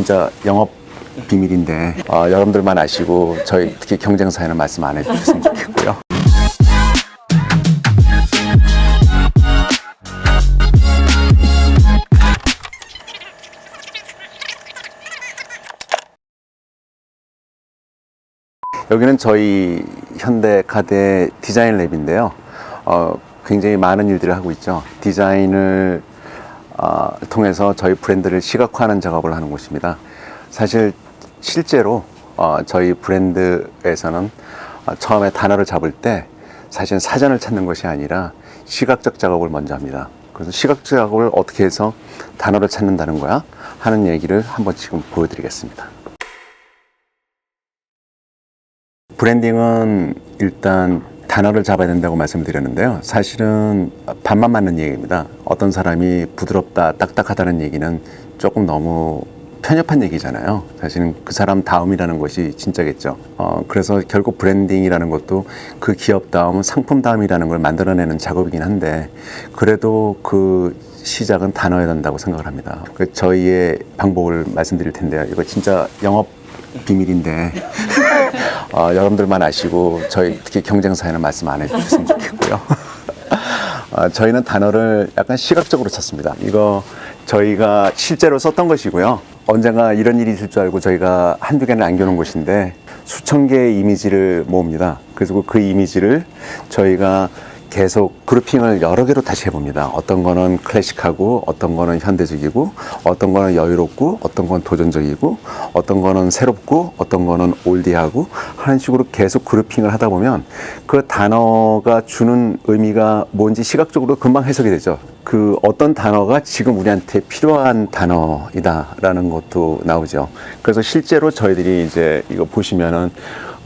진짜 영업 비밀인데 어, 여러분들만 아시고 저희 특히 경쟁사에는 말씀 안 해주셨으면 좋겠고요. 여기는 저희 현대카드의 디자인 랩인데요. 어, 굉장히 많은 일들을 하고 있죠. 디자인을 어, 통해서 저희 브랜드를 시각화하는 작업을 하는 곳입니다. 사실 실제로 어, 저희 브랜드에서는 어, 처음에 단어를 잡을 때 사실 사전을 찾는 것이 아니라 시각적 작업을 먼저 합니다. 그래서 시각적 작업을 어떻게 해서 단어를 찾는다는 거야 하는 얘기를 한번 지금 보여드리겠습니다. 브랜딩은 일단 단어를 잡아야 된다고 말씀드렸는데요. 사실은 반만 맞는 얘기입니다. 어떤 사람이 부드럽다, 딱딱하다는 얘기는 조금 너무 편협한 얘기잖아요. 사실은 그 사람 다음이라는 것이 진짜겠죠. 어, 그래서 결국 브랜딩이라는 것도 그 기업 다음, 상품 다음이라는 걸 만들어내는 작업이긴 한데, 그래도 그 시작은 단어여야 된다고 생각을 합니다. 그 저희의 방법을 말씀드릴 텐데요. 이거 진짜 영업 비밀인데 어, 여러분들만 아시고 저희 특히 경쟁사에는 말씀 안 해주셨으면 좋겠고요. 어, 저희는 단어를 약간 시각적으로 찾습니다. 이거 저희가 실제로 썼던 것이고요. 언젠가 이런 일이 있을 줄 알고 저희가 한두 개는 남겨놓은 것인데 수천 개의 이미지를 모읍니다. 그리고 그 이미지를 저희가 계속 그룹핑을 여러 개로 다시 해봅니다. 어떤 거는 클래식하고, 어떤 거는 현대적이고, 어떤 거는 여유롭고, 어떤 건 도전적이고, 어떤 거는 새롭고, 어떤 거는 올디하고 하는 식으로 계속 그룹핑을 하다 보면 그 단어가 주는 의미가 뭔지 시각적으로 금방 해석이 되죠. 그 어떤 단어가 지금 우리한테 필요한 단어이다라는 것도 나오죠. 그래서 실제로 저희들이 이제 이거 보시면은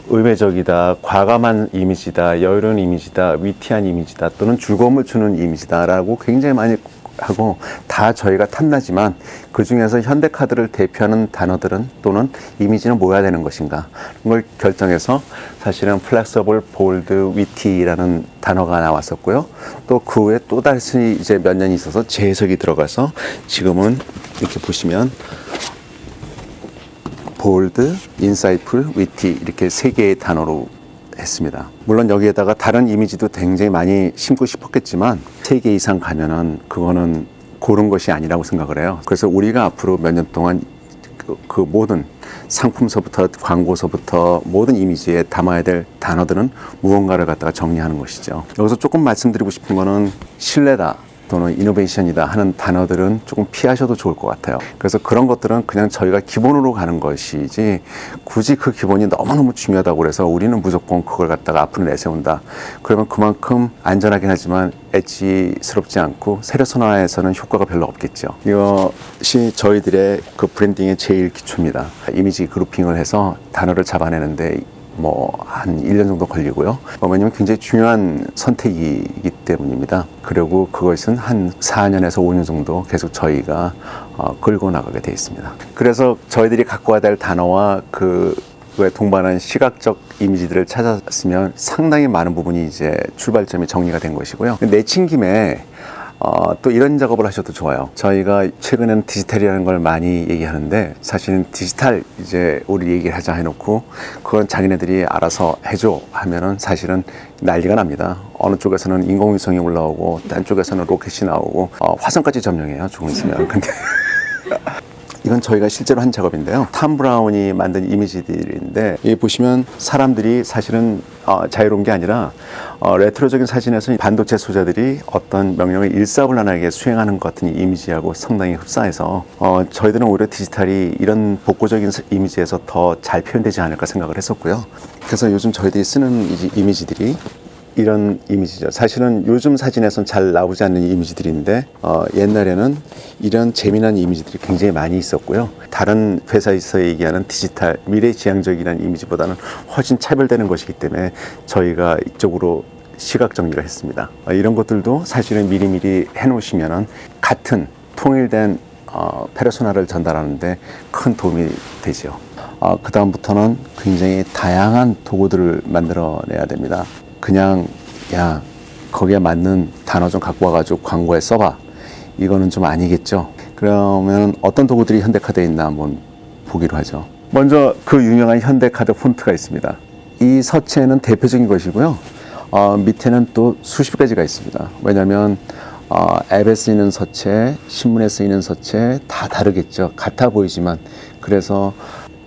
의외적이다, 과감한 이미지다, 여유로운 이미지다, 위티한 이미지다, 또는 즐거움을 주는 이미지다라고 굉장히 많이 하고 다 저희가 탐나지만 그 중에서 현대카드를 대표하는 단어들은 또는 이미지는 뭐야 되는 것인가 그걸 결정해서 사실은 플렉서블, 볼드, 위티라는 단어가 나왔었고요. 또 그 후에 또 다시 이제 몇 년이 있어서 재해석이 들어가서 지금은 이렇게 보시면 볼드, 인사이풀, 위티 이렇게 세 개의 단어로 했습니다. 물론 여기에다가 다른 이미지도 굉장히 많이 심고 싶었겠지만 세 개 이상 가면은 그거는 고른 것이 아니라고 생각을 해요. 그래서 우리가 앞으로 몇 년 동안 그, 그 모든 상품서부터 광고서부터 모든 이미지에 담아야 될 단어들은 무언가를 갖다가 정리하는 것이죠. 여기서 조금 말씀드리고 싶은 거는 신뢰다. 또는 이노베이션이다 하는 단어들은 조금 피하셔도 좋을 것 같아요. 그래서 그런 것들은 그냥 저희가 기본으로 가는 것이지 굳이 그 기본이 너무너무 중요하다고 그래서 우리는 무조건 그걸 갖다가 앞으로 내세운다. 그러면 그만큼 안전하긴 하지만 엣지스럽지 않고 세력 선화에서는 효과가 별로 없겠죠. 이것이 저희들의 그 브랜딩의 제일 기초입니다. 이미지 그룹핑을 해서 단어를 잡아내는데 뭐 한 1년 정도 걸리고요. 어, 왜냐면 굉장히 중요한 선택이기 때문입니다. 그리고 그것은 한 4년에서 5년 정도 계속 저희가 어, 끌고 나가게 되어 있습니다. 그래서 저희들이 갖고 와야 될 단어와 그 그에 동반한 시각적 이미지들을 찾았으면 상당히 많은 부분이 이제 출발점이 정리가 된 것이고요. 내친 김에 어, 또 이런 작업을 하셔도 좋아요. 저희가 최근에는 디지털이라는 걸 많이 얘기하는데 사실은 디지털 이제 우리 얘기를 하자 해놓고 그건 자기네들이 알아서 해줘 하면은 사실은 난리가 납니다. 어느 쪽에서는 인공위성이 올라오고 딴 쪽에서는 로켓이 나오고 어, 화성까지 점령해요. 조금 있으면. 근데 이건 저희가 실제로 한 작업인데요. 탐 브라운이 만든 이미지들인데 여기 보시면 사람들이 사실은 어, 자유로운 게 아니라 어, 레트로적인 사진에서 반도체 소자들이 어떤 명령을 일사불란하게 수행하는 것 같은 이미지하고 상당히 흡사해서 어, 저희들은 오히려 디지털이 이런 복고적인 이미지에서 더 잘 표현되지 않을까 생각을 했었고요. 그래서 요즘 저희들이 쓰는 이 이미지들이 이런 이미지죠. 사실은 요즘 사진에선 잘 나오지 않는 이미지들인데 어, 옛날에는 이런 재미난 이미지들이 굉장히 많이 있었고요. 다른 회사에서 얘기하는 디지털 미래지향적이라는 이미지보다는 훨씬 차별되는 것이기 때문에 저희가 이쪽으로 시각 정리를 했습니다. 어, 이런 것들도 사실은 미리미리 해놓으시면은 같은 통일된 어, 페르소나를 전달하는데 큰 도움이 되죠. 어, 그 다음부터는 굉장히 다양한 도구들을 만들어내야 됩니다. 그냥 야 거기에 맞는 단어 좀 갖고 와가지고 광고에 써봐. 이거는 좀 아니겠죠. 그러면 어떤 도구들이 현대카드에 있나 한번 보기로 하죠. 먼저 그 유명한 현대카드 폰트가 있습니다. 이 서체는 대표적인 것이고요. 어, 밑에는 또 수십 가지가 있습니다. 왜냐하면 어, 앱에 쓰이는 서체, 신문에 쓰이는 서체 다 다르겠죠. 같아 보이지만 그래서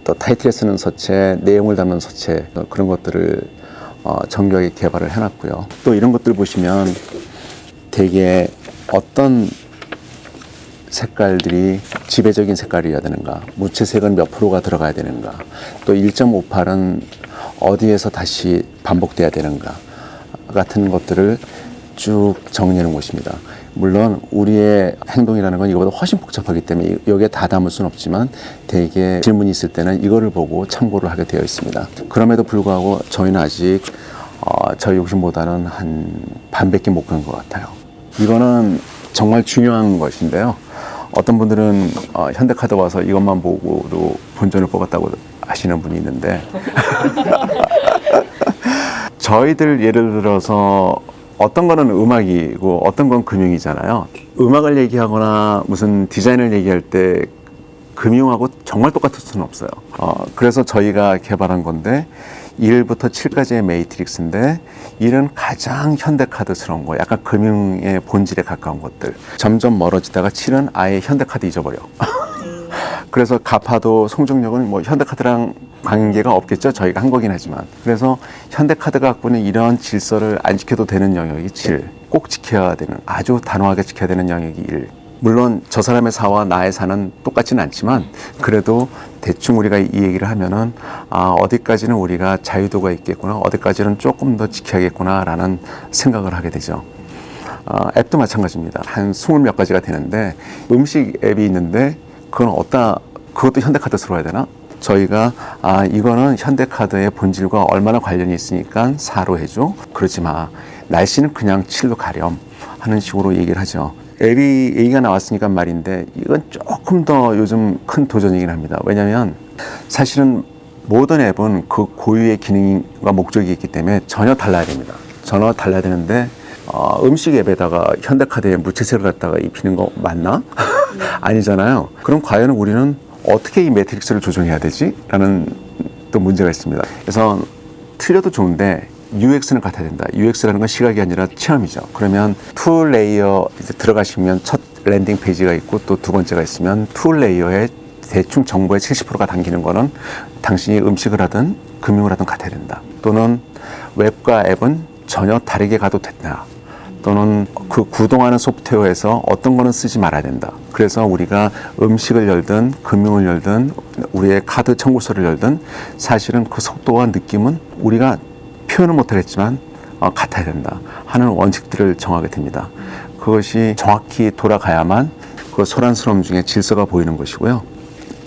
또 타이틀에 쓰는 서체, 내용을 담는 서체 어, 그런 것들을 어, 정교하게 개발을 해놨고요. 또 이런 것들 보시면 되게 어떤 색깔들이 지배적인 색깔이어야 되는가, 무채색은 몇 프로가 들어가야 되는가, 또 1.58은 어디에서 다시 반복돼야 되는가 같은 것들을 쭉 정리해 놓은 것입니다. 물론 우리의 행동이라는 건 이거보다 훨씬 복잡하기 때문에 여기에 다 담을 수는 없지만 대개 질문이 있을 때는 이거를 보고 참고를 하게 되어 있습니다. 그럼에도 불구하고 저희는 아직 어, 저희 욕심보다는 한 반밖에 못간 것 같아요. 이거는 정말 중요한 것인데요. 어떤 분들은 어, 현대카드 와서 이것만 보고도 본전을 뽑았다고 하시는 분이 있는데 저희들 예를 들어서 어떤 거는 음악이고 어떤 건 금융이잖아요. 음악을 얘기하거나 무슨 디자인을 얘기할 때 금융하고 정말 똑같을 수는 없어요. 어, 그래서 저희가 개발한 건데 1부터 7까지의 메이트릭스인데 1은 가장 현대카드스러운 거, 약간 금융의 본질에 가까운 것들. 점점 멀어지다가 7은 아예 현대카드 잊어버려. 그래서 가파도 송정역은 뭐 현대카드랑 관계가 없겠죠. 저희가 한 거긴 하지만. 그래서 현대카드가 갖고 있는 이런 질서를 안 지켜도 되는 영역이 7. 꼭 지켜야 되는, 아주 단호하게 지켜야 되는 영역이 1. 물론 저 사람의 사와 나의 사는 똑같지는 않지만 그래도 대충 우리가 이 얘기를 하면은 아 어디까지는 우리가 자유도가 있겠구나 어디까지는 조금 더 지켜야겠구나라는 생각을 하게 되죠. 어, 앱도 마찬가지입니다. 한 스물 몇 가지가 되는데 음식 앱이 있는데 그건 어디다 그것도 현대카드 들어야 되나? 저희가 아 이거는 현대카드의 본질과 얼마나 관련이 있으니까 4로 해줘. 그러지 마. 날씨는 그냥 7로 가렴 하는 식으로 얘기를 하죠. 앱이 얘기가 나왔으니까 말인데 이건 조금 더 요즘 큰 도전이긴 합니다. 왜냐하면 사실은 모든 앱은 그 고유의 기능과 목적이 있기 때문에 전혀 달라야 됩니다. 전혀 달라야 되는데 어, 음식 앱에다가 현대카드에 무채색을 갖다가 입히는 거 맞나? 아니잖아요. 그럼 과연 우리는 어떻게 이 매트릭스를 조정해야 되지? 라는 또 문제가 있습니다. 그래서 틀려도 좋은데 UX는 같아야 된다. UX라는 건 시각이 아니라 체험이죠. 그러면 투 레이어 이제 들어가시면 첫 랜딩 페이지가 있고 또 두 번째가 있으면 투 레이어에 대충 정보의 70%가 담기는 거는 당신이 음식을 하든 금융을 하든 같아야 된다. 또는 웹과 앱은 전혀 다르게 가도 된다. 또는 그 구동하는 소프트웨어에서 어떤 거는 쓰지 말아야 된다. 그래서 우리가 음식을 열든 금융을 열든 우리의 카드 청구서를 열든 사실은 그 속도와 느낌은 우리가 표현을 못하겠지만 어, 같아야 된다 하는 원칙들을 정하게 됩니다. 그것이 정확히 돌아가야만 그 소란스러움 중에 질서가 보이는 것이고요.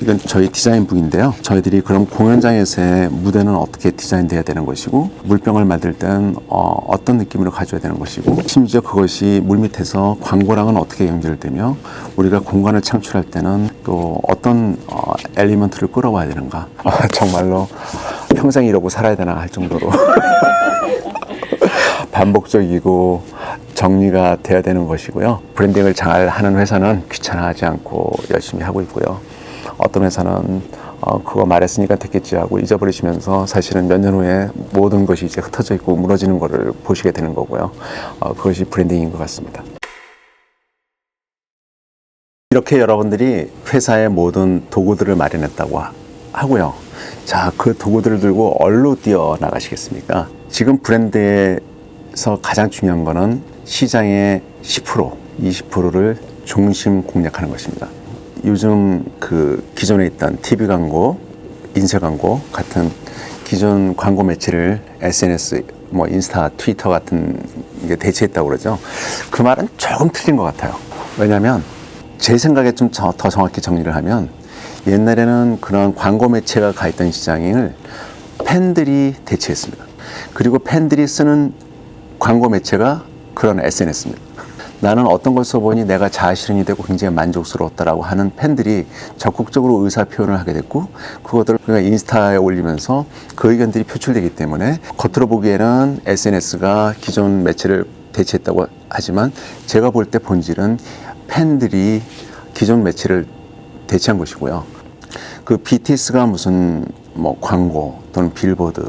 이건 저희 디자인북인데요. 저희들이 그럼 공연장에서의 무대는 어떻게 디자인돼야 되는 것이고 물병을 만들 땐 어, 어떤 느낌으로 가져야 되는 것이고 심지어 그것이 물밑에서 광고랑은 어떻게 연결되며 우리가 공간을 창출할 때는 또 어떤 어, 엘리먼트를 끌어와야 되는가 아, 정말로 평생 이러고 살아야 되나 할 정도로 반복적이고 정리가 돼야 되는 것이고요. 브랜딩을 잘 하는 회사는 귀찮아하지 않고 열심히 하고 있고요. 어떤 회사는 어, 그거 말했으니까 됐겠지 하고 잊어버리시면서 사실은 몇 년 후에 모든 것이 이제 흩어져 있고 무너지는 것을 보시게 되는 거고요. 어, 그것이 브랜딩인 것 같습니다. 이렇게 여러분들이 회사의 모든 도구들을 마련했다고 하- 하고요. 자, 그 도구들을 들고 얼로 뛰어 나가시겠습니까? 지금 브랜드에서 가장 중요한 거는 시장의 10%, 20%를 중심 공략하는 것입니다. 요즘 그 기존에 있던 TV 광고, 인쇄 광고 같은 기존 광고 매체를 SNS, 뭐 인스타, 트위터 같은 게 대체했다고 그러죠. 그 말은 조금 틀린 것 같아요. 왜냐하면 제 생각에 좀 더 정확히 정리를 하면 옛날에는 그런 광고 매체가 가 있던 시장을 팬들이 대체했습니다. 그리고 팬들이 쓰는 광고 매체가 그런 SNS입니다. 나는 어떤 걸 써보니 내가 자아 실현이 되고 굉장히 만족스러웠다라고 하는 팬들이 적극적으로 의사 표현을 하게 됐고 그것들을 그러니까 인스타에 올리면서 그 의견들이 표출되기 때문에 겉으로 보기에는 SNS가 기존 매체를 대체했다고 하지만 제가 볼 때 본질은 팬들이 기존 매체를 대체한 것이고요. 그 BTS가 무슨 뭐 광고 또는 빌보드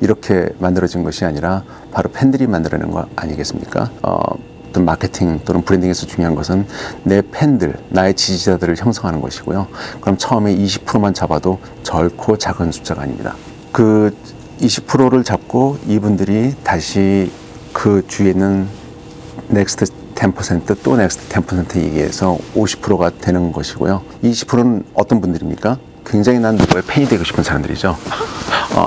이렇게 만들어진 것이 아니라 바로 팬들이 만들어낸 거 아니겠습니까? 어, 어떤 마케팅 또는 브랜딩에서 중요한 것은 내 팬들, 나의 지지자들을 형성하는 것이고요. 그럼 처음에 20%만 잡아도 결코 작은 숫자가 아닙니다. 그 20%를 잡고 이분들이 다시 그 주위에 있는 넥스트 10%또 넥스트 10% 얘기해서 50%가 되는 것이고요. 20%는 어떤 분들입니까? 굉장히 난 누구의 팬이 되고 싶은 사람들이죠. 어,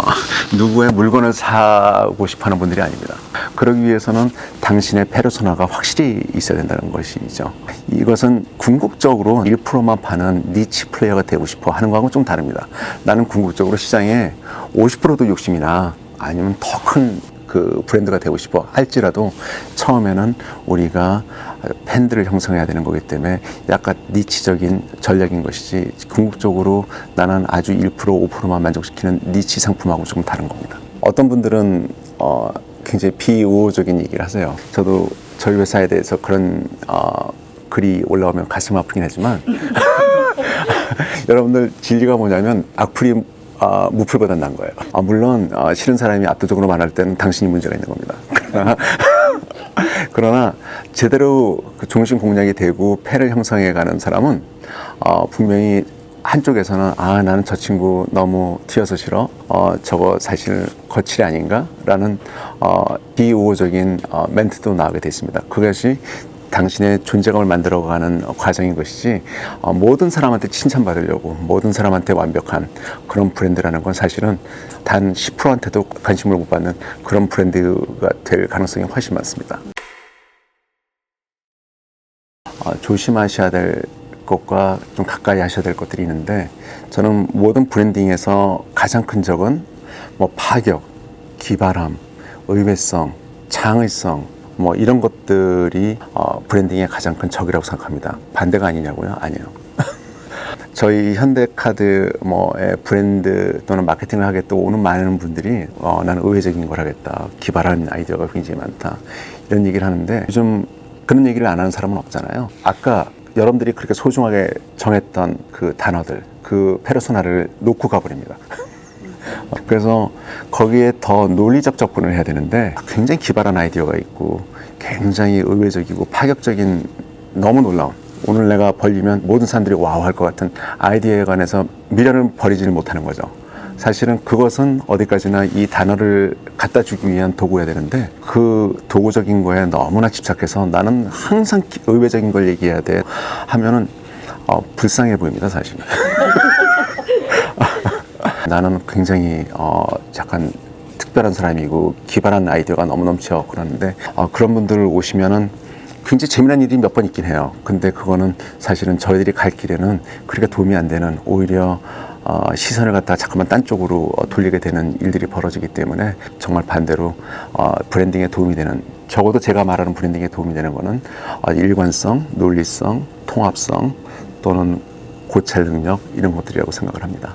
누구의 물건을 사고 싶어 하는 분들이 아닙니다. 그러기 위해서는 당신의 페르소나가 확실히 있어야 된다는 것이죠. 이것은 궁극적으로 1%만 파는 니치 플레이어가 되고 싶어 하는 거하고는 좀 다릅니다. 나는 궁극적으로 시장에 50%도 욕심이 나 아니면 더큰 그 브랜드가 되고 싶어 할지라도 처음에는 우리가 팬들을 형성해야 되는 거기 때문에 약간 니치적인 전략인 것이지 궁극적으로 나는 아주 1% 5%만 만족시키는 니치 상품하고 조금 다른 겁니다. 어떤 분들은 어, 굉장히 비우호적인 얘기를 하세요. 저도 저희 회사에 대해서 그런 어, 글이 올라오면 가슴 아프긴 하지만 여러분들 진리가 뭐냐면 악플이 아, 무풀보다 난 거예요. 아, 물론 아, 싫은 사람이 압도적으로 말할 때는 당신이 문제가 있는 겁니다. 그러나, 제대로 그 중심 공략이 되고 패를 형성해 가는 사람은 어, 분명히 한쪽에서는 아 나는 저 친구 너무 튀어서 싫어 어 저거 사실 거칠이 아닌가라는 어 비우호적인 어, 멘트도 나오게 됐습니다. 그것이 당신의 존재감을 만들어가는 과정인 것이지 어, 모든 사람한테 칭찬받으려고 모든 사람한테 완벽한 그런 브랜드라는 건 사실은 단 10%한테도 관심을 못 받는 그런 브랜드가 될 가능성이 훨씬 많습니다. 어, 조심하셔야 될 것과 좀 가까이 하셔야 될 것들이 있는데 저는 모든 브랜딩에서 가장 큰 적은 뭐 파격, 기발함, 의외성, 창의성 뭐 이런 것들이 어, 브랜딩의 가장 큰 적이라고 생각합니다. 반대가 아니냐고요? 아니에요. 저희 현대카드 뭐의 브랜드 또는 마케팅을 하겠다 오는 많은 분들이 어, 나는 의외적인 걸 하겠다 기발한 아이디어가 굉장히 많다 이런 얘기를 하는데 요즘 그런 얘기를 안 하는 사람은 없잖아요 아까 여러분들이 그렇게 소중하게 정했던 그 단어들 그 페르소나를 놓고 가버립니다 그래서 거기에 더 논리적 접근을 해야 되는데 굉장히 기발한 아이디어가 있고 굉장히 의외적이고 파격적인 너무 놀라운 오늘 내가 벌리면 모든 사람들이 와우 할 것 같은 아이디어에 관해서 미련을 버리지를 못하는 거죠. 사실은 그것은 어디까지나 이 단어를 갖다 주기 위한 도구여야 되는데 그 도구적인 거에 너무나 집착해서 나는 항상 기- 의외적인 걸 얘기해야 돼 하면은 어, 불쌍해 보입니다 사실은. 나는 굉장히 어, 약간 특별한 사람이고 기발한 아이디어가 너무 넘쳐 그러는데 어, 그런 분들 오시면은 굉장히 재미난 일이 몇 번 있긴 해요. 근데 그거는 사실은 저희들이 갈 길에는 그렇게 도움이 안 되는 오히려 어, 시선을 갖다 잠깐만 딴 쪽으로 어, 돌리게 되는 일들이 벌어지기 때문에 정말 반대로 어, 브랜딩에 도움이 되는 적어도 제가 말하는 브랜딩에 도움이 되는 거는 어, 일관성, 논리성, 통합성 또는 고찰 능력 이런 것들이라고 생각을 합니다.